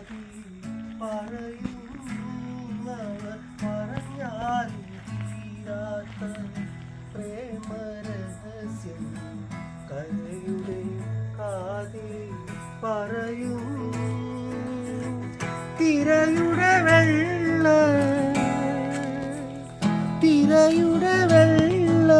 മതി പറയുന്നവർ പറഞ്ഞാലും തീരാത്ത പ്രേമരഹസ്യം കലയുടെ കാതിൽ പറയൂ തിരയുടെ വെള്ള തിരയുടെ വെള്ള